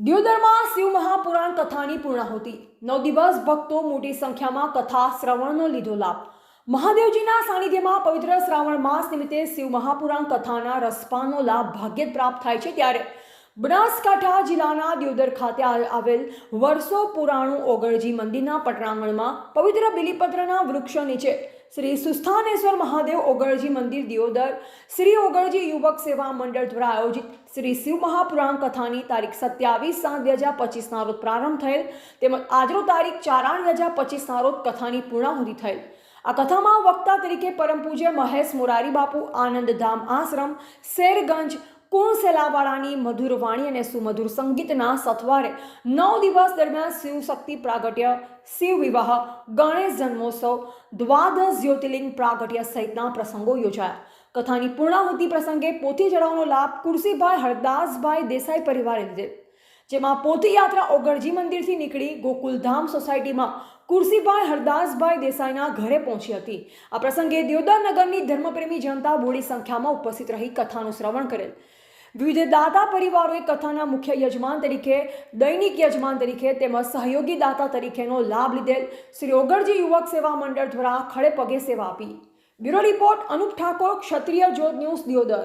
દિયોદરમાં શિવ મહાપુરાણ કથાની પૂર્ણાહુતિ. નવ દિવસ ભક્તો મોટી સંખ્યામાં કથા શ્રવણનો લીધો લાભ. મહાદેવજીના સાનિધ્યમાં પવિત્ર શ્રાવણ માસ નિમિત્તે શિવ મહાપુરાણ કથાના રસપાનો લાભ ભાગ્યે પ્રાપ્ત થાય છે ત્યારે બનાસકાંઠા જિલ્લાના દિયોદર ખાતે આવેલ વર્ષો પુરાણું ઓગળજી મંદિરના પટરાંગણમાં પવિત્ર બિલીપત્રના વૃક્ષો નીચે શ્રી સુસ્થાનેશ્વર મહાદેવ ઓગળજી મંદિર દિયોદર, શ્રી ઓગળજી યુવક સેવા મંડળ દ્વારા આયોજિત શ્રી શિવ મહાપુરાણ કથાની તારીખ સત્યાવીસ સાત બે હજાર પચીસના રોજ પ્રારંભ થયેલ તેમજ આજનો તારીખ ચાર બે હજાર પચીસના રોજ કથાની પૂર્ણાહુતિ થયેલ. આ કથામાં વક્તા તરીકે પરમ પૂજ્ય મહેશ મોરારી બાપુ આનંદધામ આશ્રમ, શેરગંજ કુણસેલાવાળાની મધુર વાણી અને સુમધુર સંગીતના સથવારે નવ દિવસ દરમિયાન શિવ શક્તિ પ્રાગટ્ય શિવ વિવાહ ગણેશ જન્મોત્સવ, દ્વાદશ જ્યોતિર્લિંગ પ્રાગટ્ય સહિતના પ્રસંગો યોજાયા. કથાની પૂર્ણાહુતિ પ્રસંગે પોથી ચડાવવાનો લાભ કુરસીભાઈ હરદાસભાઈ દેસાઈ પરિવારે લીધે. જેમાં પોથી યાત્રા ઓગળજી મંદિરથી નીકળી ગોકુલધામ સોસાયટીમાં કુરસીભાઈ હરદાસભાઈ દેસાઈના ઘરે પહોંચી હતી. આ પ્રસંગે દેવદાનગરની ધર્મપ્રેમી જનતા બોડી સંખ્યામાં ઉપસ્થિત રહી કથાનું શ્રવણ કરેલ. વિવિધ દાતા પરિવારોએ કથાના મુખ્ય યજમાન તરીકે, દૈનિક યજમાન તરીકે તેમજ સહયોગી દાતા તરીકેનો લાભ લીધેલ શ્રી ઓગળજી યુવક સેવા મંડળ દ્વારા ખડે પગે સેવા આપી. Bureau report Anup Thakor, Kshatriya Jyot news Deodar.